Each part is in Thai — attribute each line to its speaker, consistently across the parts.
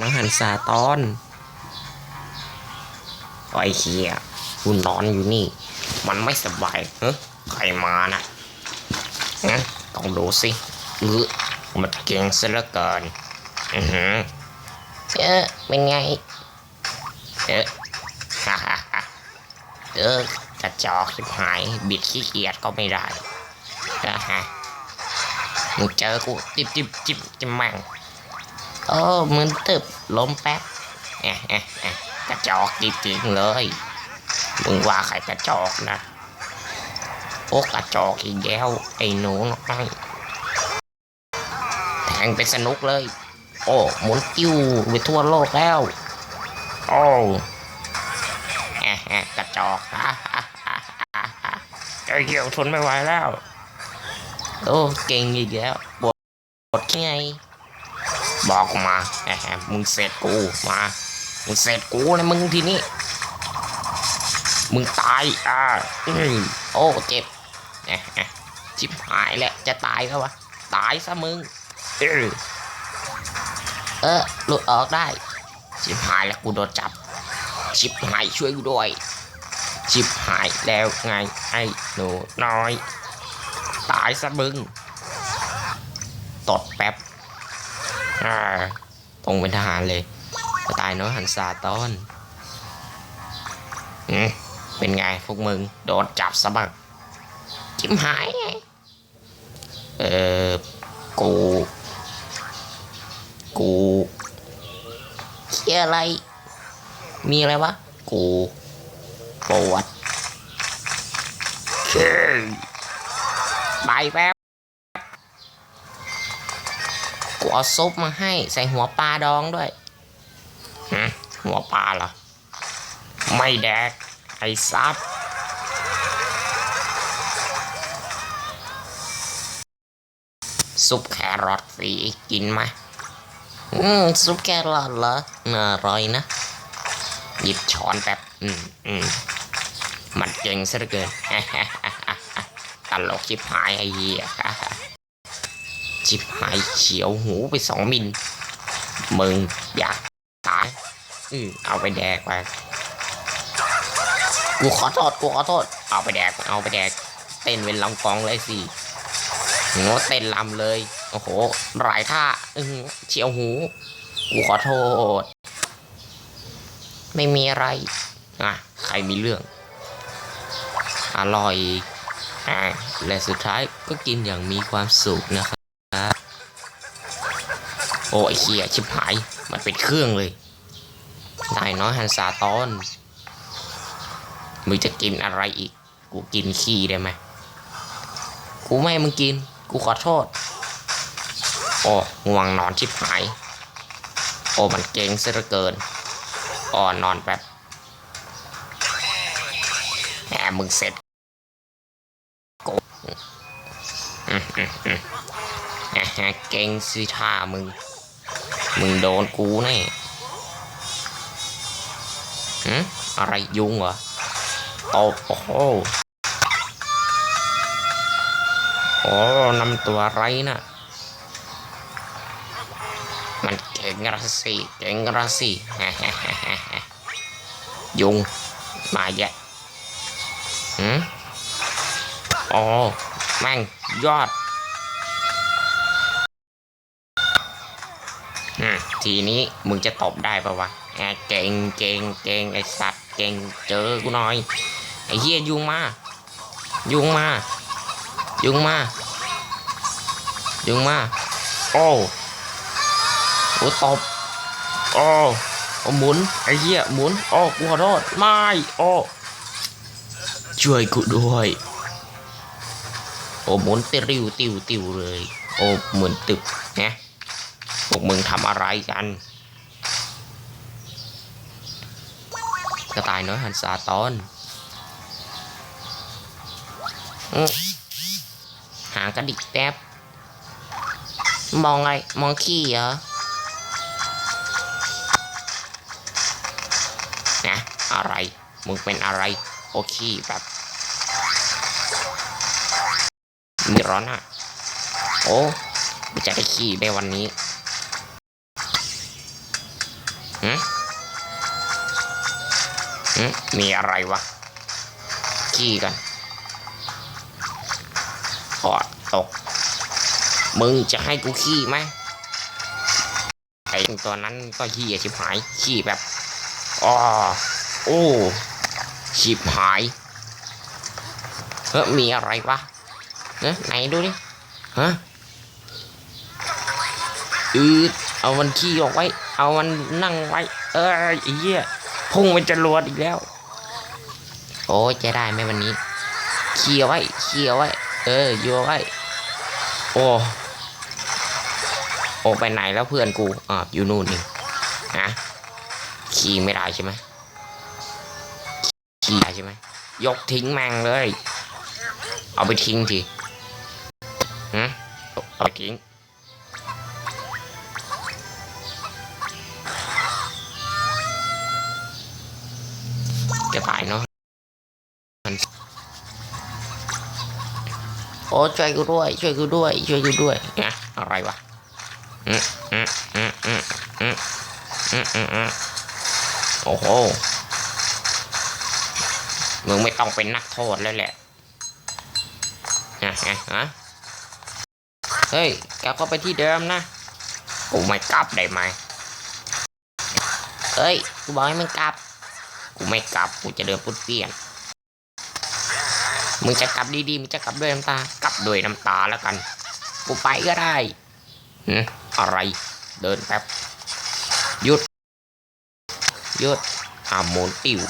Speaker 1: น้องหันซาตอนไอ้เหี้ยกูนอนอยู่นี่ มันไม่สบายเฮ้ใครมานะงั้นต้องดูสิเออมันเก่งซะเหลือเกินอือหือเออเป็นไง เออฮ่าฮ่าฮ่าเออกระจอกชิบหาย บิดขี้เกียจก็ไม่ได้เออฮะมึงเจอกูจิบจิบจิบจิบแม่ง โอ้มึนตึบล้มแป๊บแอะแอะแอะกระจอกจริงๆเลยมึงว่าใครกระจอกนะโอ้กระจอกอีกแล้วไอ้หนูน้อยแทงไปสนุกเลย โอ้หมุนติ้วไปทั่วโลกแล้ว โอ้แอะแอะกระจอกฮ่าฮ่าฮ่าฮ่าฮ่าไอ้เหี้ยวทนไม่ไหวแล้ว โอ้เก่งอีกแล้วบทบทไง บอกมาแหมมึงเสร็จกูมา มึงเสร็จกูนะมึงทีนี้ มึงตายอ่าอืมโอ้เจ็บแหมชิบหายแหละจะตายแล้ววะ ตายซะมึง เออเออหลุดออกได้ชิบหายแล้วกูโดนจับชิบหายช่วยกูด้วยชิบหายแล้วไงไอ้หนูน้อย ตายซะมึง ตดแป๊บ อ่าตรงเป็นทหารเลยกระต่ายน้อยหันซาตอนอืมเป็นไงพวกมึง โดนจับสะบักจิ้มหายไงเออกู กูเคียอะไร มีอะไรวะ กูปวดเฮ้ยไปแป๊บ กูเอาซุปมาให้ใส่หัวปลาดองด้วยหัวปลาเหรอ ไม่แดก ไอ้ซับซุปแครอทสีกินไหมอืมซุปแครอทเหรอน่าอร่อยนะ หยิบช้อนแป๊บ อืมอืมมันเก่งซะเหลือเกินตลกชิบหายไอ้เหี้ย จิบหายเฉียวหูไปสองมิลมึงอยากตายอือเอาไปแดกไปกูขอโทษกูขอโทษ เอาไปแดกเอาไปแดก เต้นเป็นลำกองเลยสิโงเต้นลำเลย โอ้โหหลายท่าอือเฉียวหู กูขอโทษ ไม่มีอะไรอะใครมีเรื่อง อร่อยอ่าและสุดท้ายก็กินอย่างมีความสุขนะครับ อ้ไอ้เหี้ยชิบหาย มันเป็นเครื่องเลยนายน้อยฮันซาตอนมึงจะกินอะไรอีก กูกินขี้ได้ไหมกูไม่มึงกิน กูขอโทษ โอ้ง่วงนอนชิบหาย โอ้มันเก่งซะเหลือเกินอ๋อนอนแป๊บแหมมึงเสร็จกูเก่งสิท่ามึง มึงโดนกูแน่หือะไรยุงเหรอตบโอ้โหโอ้นำตัวอะไรนะมันเก่งระสิเก่งระสิยุง มาแยะหืมอ๋อแม่งยอด ทีนี้มึงจะตบได้ปะวะแอะเก่งเก่งเก่งไอสัตว์เก่งเจอกูหน่อยไอเฮียยุงมา ยุงมา ยุงมา ยุงมา โอ้โอ้ตบโอ้โอ้หมุนไอเฮียหมุนโอ้กูขอโทษไม่โอ้ช่วยกูด้วยโอ้หมุนติริวติวติวเลย โอ้เหมือนตึกนะ วกมึงทำอะไรกันกระต่ายน้อยหันซาตอนหางกระดิกแป๊บ มองอะไงมองขี้เหรอนะอะไร มึงเป็นอะไร โอขี้แบบมีร้อนอะ โอ้จะได้ขี้ไปวันนี้ มหืมมีอะไรวะ ขี้กันขอตก มึงจะให้กูขี้ไหมไอ้ตัวนั้นก็ขี้อะชิบหาย ขี้แบบอ๋อโอ้ชิบหายเฮ้มีอะไรวะเฮ้ยไหนดูดิฮะอืด เอามันขี้ออกไว้ เอามันนั่งไว้ เอ้ยไอ้เหี้ยพุ่งมันจรวดอีกแล้ว โอ้จะได้ไหมวันนี้ขี้เอาไว้ขี้เอาไว้ เออโยเอาไว้ โอ้โอ้ไปไหนแล้วเพื่อนกูอ่าอยู่นู่นนี่ฮะขี่ไม่ได้ใช่ไหมขี่ได้ใช่ไหมยกทิ้งแมงเลย เอาไปทิ้งที โอ้ช่วยกูด้วย ช่วยกูด้วย ช่วยกูด้วยนะอะไรวะโอ้โห มึงไม่ต้องเป็นนักโทษแล้วแหละนะฮะเฮ้ยกลับเข้าไปที่เดิมนะกูไม่กลับได้ไหมเฮ้ย กูบอกให้มึงกลับ กูไม่กลับ กูจะเดินปุดเปลี่ยน มึงจะกลับดีๆมึงจะกลับด้วยน้ำตา กลับด้วยน้ำตาแล้วกันกูไปก็ได้อะไร เดินแป๊บหยุดหยุดอ่าหมุนติว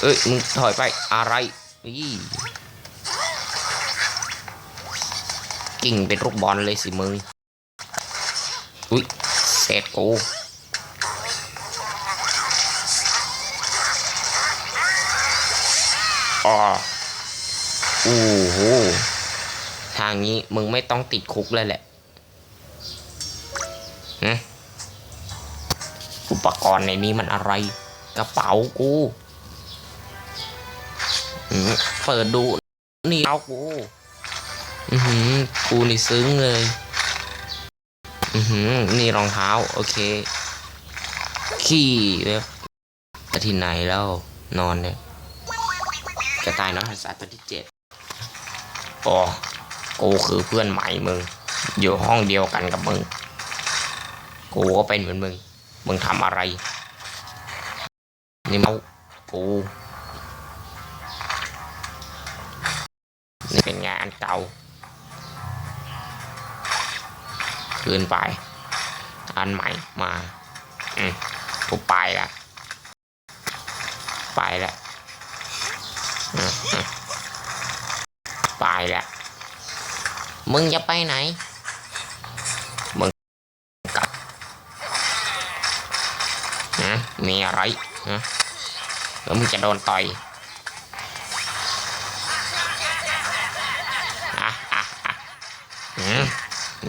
Speaker 1: เอ้ยมึงถอยไปอะไรอีกิ่งเป็นลูกบอลเลยสิมึงอุ้ยเสร็จกูอ๋อ โอ้โห ทางนี้มึงไม่ต้องติดคุกเลยแหละฮะอุปกรณ์ในนี้มันอะไร กระเป๋ากูอืมเปิดดูนี่เอากู อือหือ กูนี่ซึ้งเลย อือหือ นี่รองเท้า โอเค ขี้เว็บไปที่ไหนแล้ว นอนเนี่ย กระต่ายน้อยหันษาตัวที่เจ็ด อกูคือเพื่อนใหม่มึง อยู่ห้องเดียวกันกับมึง กูก็เป็นเหมือนมึง มึงทำอะไร นี่เมากูนี่เป็นงานเก่า คืนไป อันใหม่มา อืมกูไปละ ไปละ ไปละมึงจะไปไหน มึงกลับฮะมีอะไรฮะแล้วมึงจะโดนต่อยอะอะอะ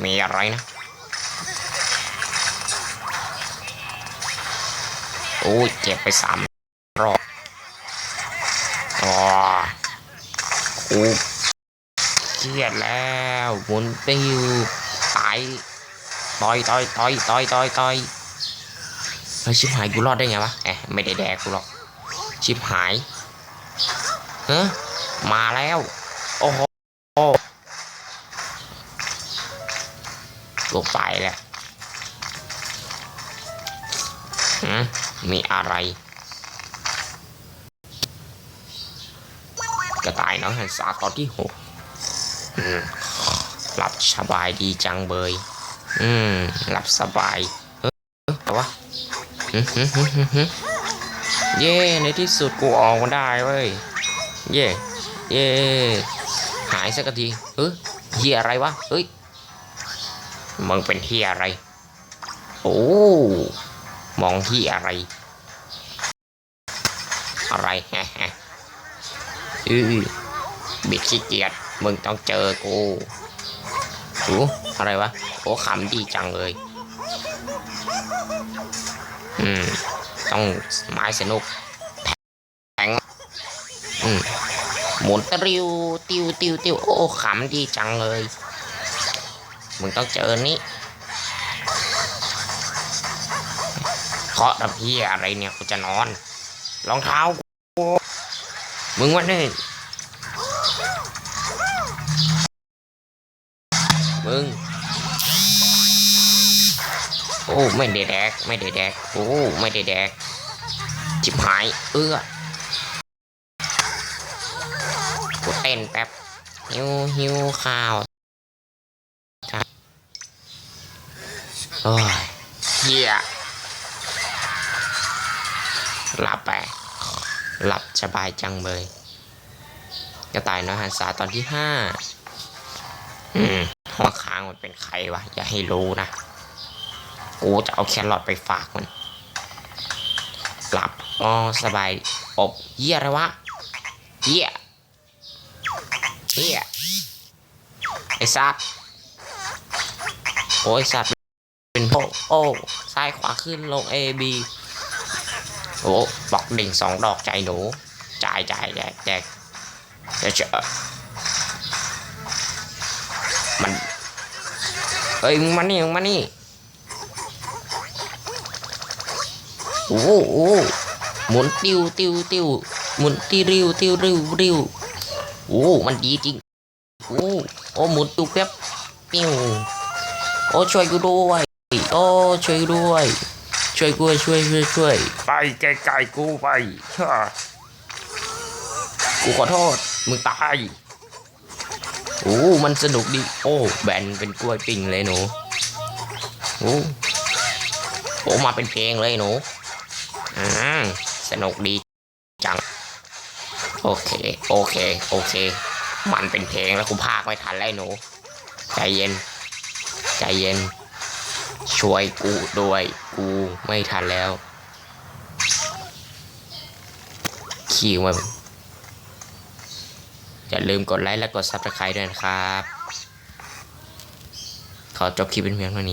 Speaker 1: มีอะไรนะโอ้เจ็บไปสามรอบอ๋อกูเครียดแล้ วนติ้วตายต่อยต่อยต่อยต่อยต่อยต่อยเฮ้ยชิบหายกูรอดได้ไงวะแอะไม่ได้แดกกูหรอก ชิบหายเฮ้มาแล้ว โอ้โหกูไปแล้วหืมมีอะไร กระต่ายน้อยหันษาตอนที่หก หลับสบายดีจังเบย อืม หลับสบายเฮ้ยแต่ว่าอื้อหือหือหือหือเย่ในที่สุดกูออกมาได้เว้ย เย่เย่หายสักทีเฮ้ยเฮียอะไรวะ เฮ้ย มึงเป็นเฮียอะไร โอ้ มองที่อะไร อะไรฮะฮะอือบิดขี้เกียจมึงต้องเจอกู โอ้อะไรวะโอ้ขำดีจังเลย อืม ต้องไม้สนุกแทงอืมหมุนตะริวติวติวติวโอ้ขำดีจังเลย มึงต้องเจอนี้เคาะกับพี่อะไรเนี่ยกูจะนอน รองเท้ากูมึงวะนี่ มึง โอ้ไม่ได้แดก ไม่ได้แดก โอ้ไม่ได้แดก จิบหาย เอื้อกูเต้นแป๊บ หิวหิวข้าวครับโอ้ยเหี้ยหลับไป หลับสบายจังเลยกระต่ายน้อยหันษาตอนที่ห้า อืม หัวค้างมันเป็นใครวะ อย่าให้รู้นะ กูจะเอาแครอทไปฝากมัน หลับ อ๋อ สบายอบเยี่ยอะไรวะ เยี่ยเยี่ยไอ้สัตว์โอ้ยสัตว์เป็นพวกโอ้ซ้ายขวาขึ้นลง A B โอ้บอกดิ่งสองดอกใจหนูจ่ายจ่ายแจกแจกเดี๋ยวเจอมัน เอ้ยมึงมานี่มึงมานี่โอ้โหโอ้หมุนติวติวติวหมุนติริวติวริวริวโอ้มันดีจริงโอ้โอ้หมุนติวแป๊บปิ้วโอ้ช่วยกูด้วยโอ้ช่วยด้วย ช่วยกูด้วยช่วยช่วยช่วย
Speaker 2: ไปไกลๆกูไปเชื่อ
Speaker 1: กูขอโทษมึงตาย โอ้มันสนุกดี โอ้ แบนเป็นกล้วยปิ้งเลยหนูโอ้โอ้มาเป็นเพลงเลยหนูอืมสนุกดีจัง โอเค โอเค โอเค มันเป็นเพลงแล้วกูพากไม่ทันแล้วหนู ใจเย็น ใจเย็น ช่วยกูด้วยกูไม่ทันแล้ว ขี่มา อย่าลืมกดไลค์และกดซับสไคร b e ด้วยนะครับ ขอจบคลิปเป็นเพียงเท่านี้